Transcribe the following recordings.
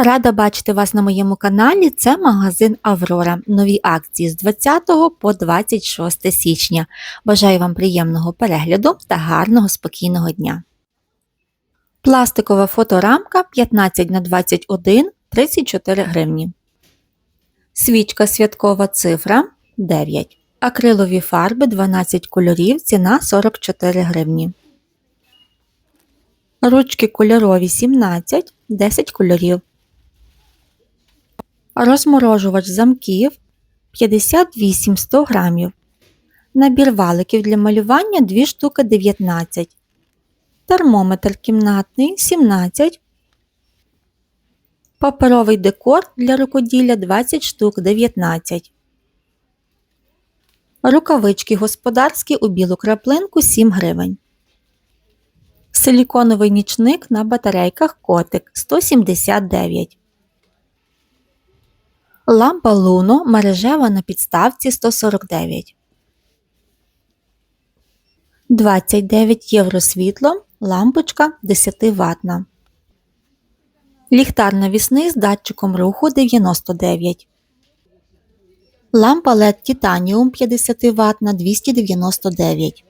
Рада бачити вас на моєму каналі. Це магазин Аврора. Нові акції з 20 по 26 січня. Бажаю вам приємного перегляду та гарного спокійного дня. Пластикова фоторамка 15 на 21 34 гривні. Свічка святкова цифра 9. Акрилові фарби 12 кольорів, ціна 44 гривні. Ручки кольорові 17, 10 кольорів. Розморожувач замків 58 100 грамів. Набір валиків для малювання 2 штуки 19. Термометр кімнатний 17. Паперовий декор для рукоділля 20 штук 19. Рукавички господарські у білу краплинку 7 гривень. Силіконовий нічник на батарейках котик 179. Лампа Луно мережева на підставці 149. 29 євро світло. Лампочка 10 ватна. Ліхтар навісний з датчиком руху 99. Лампа LED Titanium 50 Вт на 299.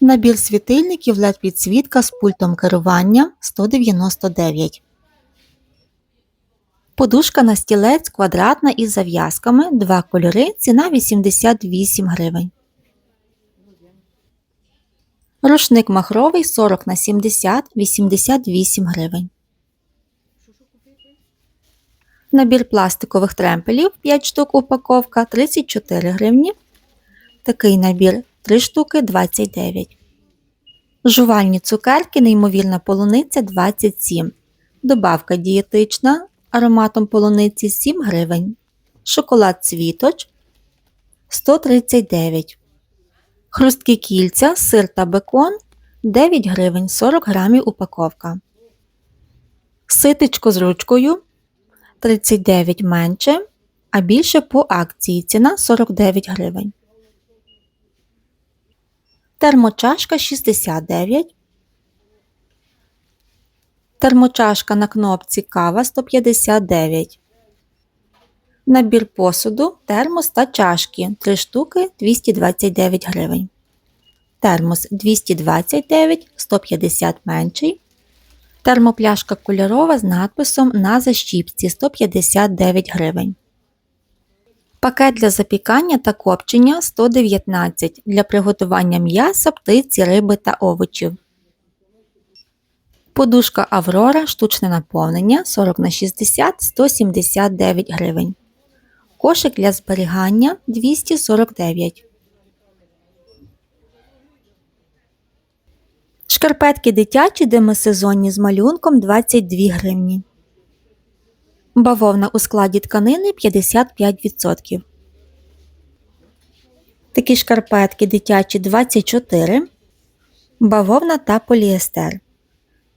Набір світильників LED підсвітка з пультом керування 199. Подушка на стілець квадратна із зав'язками. Два кольори. Ціна 88 гривень. Рушник махровий 40 на 70 88 гривень. Набір пластикових тремпелів 5 штук упаковка 34 гривні. Такий набір 3 штуки 29. Жувальні цукерки, неймовірна полуниця 27. Добавка дієтична ароматом полуниці 7 гривень. Шоколад цвіточ 139. Хрусткі кільця, сир та бекон 9 гривень 40 грамів упаковка. Ситечко з ручкою 39 менше, а більше по акції ціна 49 гривень. Термочашка 69. Термочашка на кнопці кава 159. Набір посуду, термос та чашки 3 штуки 229 гривень. Термос 229 150 менший. Термопляшка кольорова з надписом на защіпці 159 гривень. Пакет для запікання та копчення 119 для приготування м'яса, птиці, риби та овочів. Подушка Аврора штучне наповнення 40 на 60 179 гривень. Кошик для зберігання 249. Шкарпетки дитячі демисезонні з малюнком 22 гривні. Бавовна у складі тканини 55%. Такі шкарпетки дитячі 24. Бавовна та поліестер.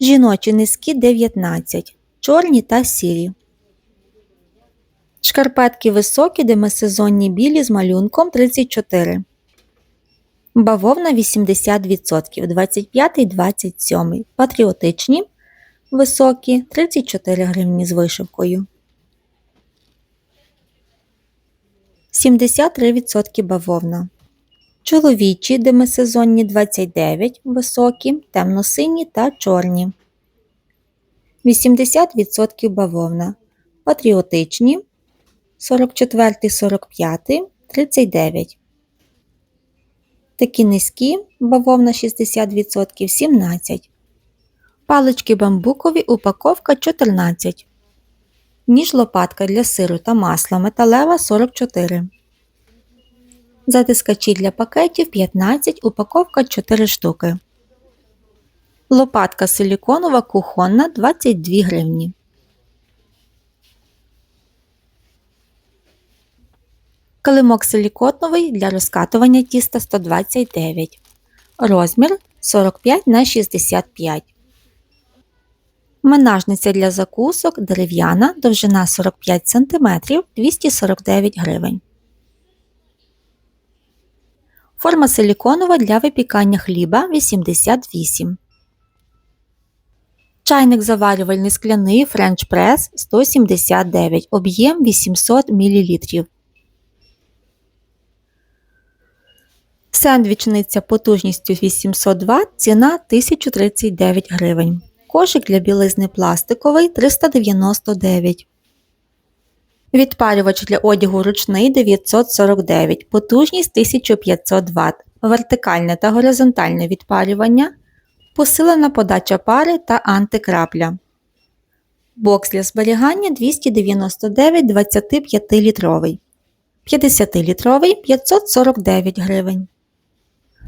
Жіночі низькі 19. Чорні та сірі. Шкарпетки високі, демисезонні білі з малюнком 34. Бавовна 80%, 25 27 Патріотичні високі 34 гривні з вишивкою. 73% бавовна. Чоловічі демисезонні 29 високі, темно-сині та чорні. 80% бавовна. Патріотичні 44, 45, 39. Такі низькі бавовна 60%, 17. Палички бамбукові упаковка 14. Ніж лопатка для сиру та масла металева 44. Затискачі для пакетів 15, упаковка 4 штуки. Лопатка силіконова кухонна 22 гривні. Килимок силікотновий для розкатування тіста 129. Розмір 45 на 65. Менажниця для закусок дерев'яна, довжина 45 см 249 гривень. Форма силіконова для випікання хліба 88. Чайник заварювальний скляний French Press 179, об'єм 800 мл. Сендвічниця потужністю 800 Вт, ціна 1039 гривень. Кошик для білизни пластиковий 399. Відпарювач для одягу ручний 949, потужність 1500 Вт, вертикальне та горизонтальне відпарювання, посилена подача пари та антикрапля. Бокс для зберігання 299 25 літровий, 50 літровий 549 гривень.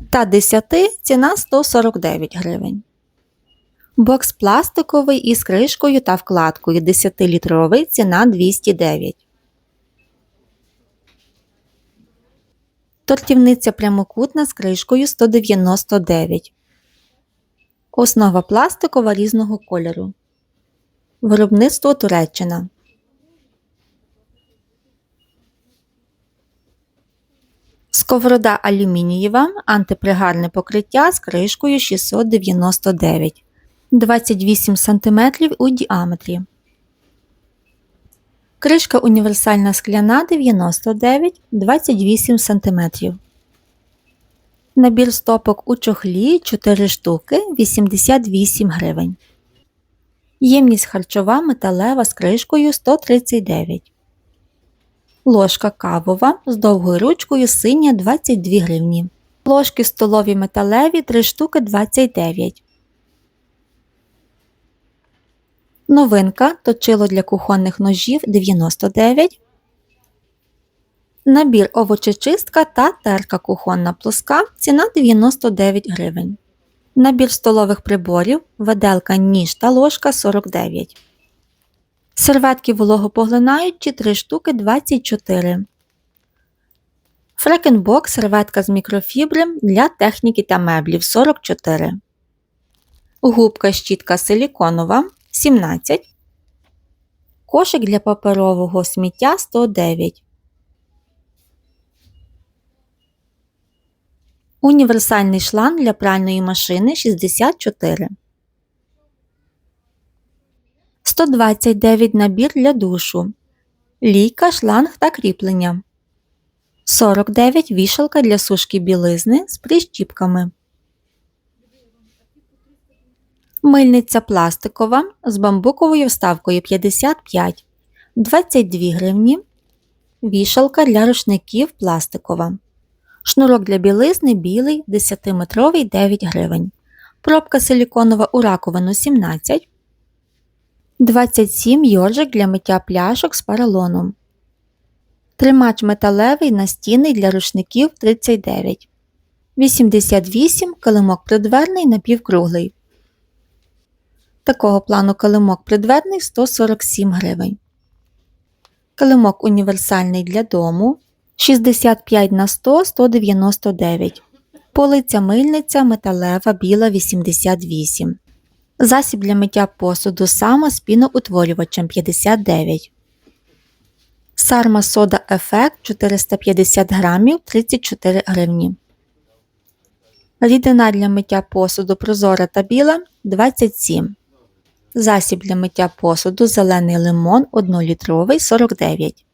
Та 10 ціна 149 гривень. Бокс пластиковий із кришкою та вкладкою 10-літровий ціна 209. Тортівниця прямокутна з кришкою 199. Основа пластикова різного кольору. Виробництво Туреччина. Сковорода алюмінієва, антипригарне покриття з кришкою 699 28 см у діаметрі. Кришка універсальна скляна 99 28 см. Набір стопок у чохлі 4 штуки 88 гривень. Ємність харчова металева з кришкою 139 Ложка кавова з довгою ручкою синя 22 гривні. Ложки столові металеві 3 штуки 29 Новинка точило для кухонних ножів 99. Набір овочечистка та терка кухонна плоска ціна 99 гривень. Набір столових приборів, виделка ніж та ложка 49. Серветки вологопоглинаючі 3 штуки 24. Фрекенбок серветка з мікрофібри для техніки та меблів 44. Губка щітка силіконова 17. Кошик для паперового сміття 109. Універсальний шланг для пральної машини 64. 129 набір для душу. Лійка, шланг та кріплення. 49 вішалка для сушки білизни з прищіпками. Мильниця пластикова з бамбуковою вставкою 55 22 гривні. Вішалка для рушників пластикова. Шнурок для білизни білий 10-метровий 9 гривень. Пробка силіконова у раковину 17 27 йоржик для миття пляшок з паралоном. Тримач металевий настінний для рушників 39 88 килимок придверний напівкруглий. Такого плану килимок придверний 147 гривень. Килимок універсальний для дому 65 на 100 199. Полиця мильниця металева біла 88. Засіб для миття посуду сама з піноутворювачем 59. Сарма сода ефект 450 грамів 34 гривні. Рідина для миття посуду прозора та біла 27. Засіб для миття посуду зелений лимон 1-літровий 49.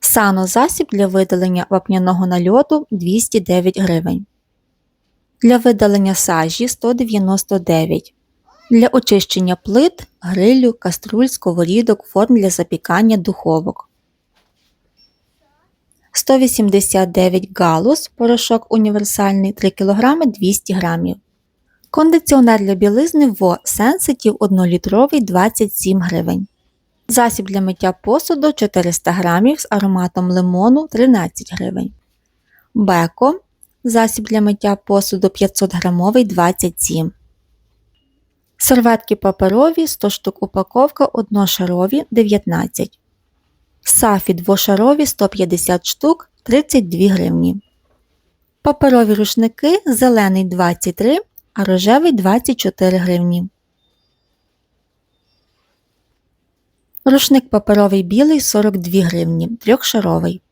Сано засіб для видалення вапняного нальоту 209 гривень. Для видалення сажі 199 Для очищення плит, грилю, каструль, сковорідок, форм для запікання духовок. 189 галус порошок універсальний 3 кг 200 г. Кондиціонер для білизни ВО Sensitive 1-літровий 27 гривень. Засіб для миття посуду 400 г з ароматом лимону 13 гривень. Беко. Засіб для миття посуду 500 грамовий 27 Серветки паперові 100 штук упаковка одношарові 19 Сафі двошарові 150 штук 32 гривні. Паперові рушники зелений 23 а рожевий 24 гривні. Рушник паперовий білий 42 гривні, трьохшаровий.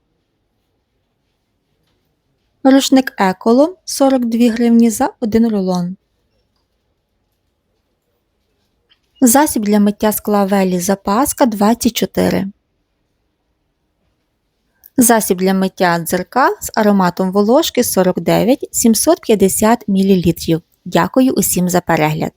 Рушник еколо 42 гривні за 1 рулон. Засіб для миття скла Велі Запаска 24. Засіб для миття дзеркал з ароматом волошки 49 750 мл. Дякую усім за перегляд.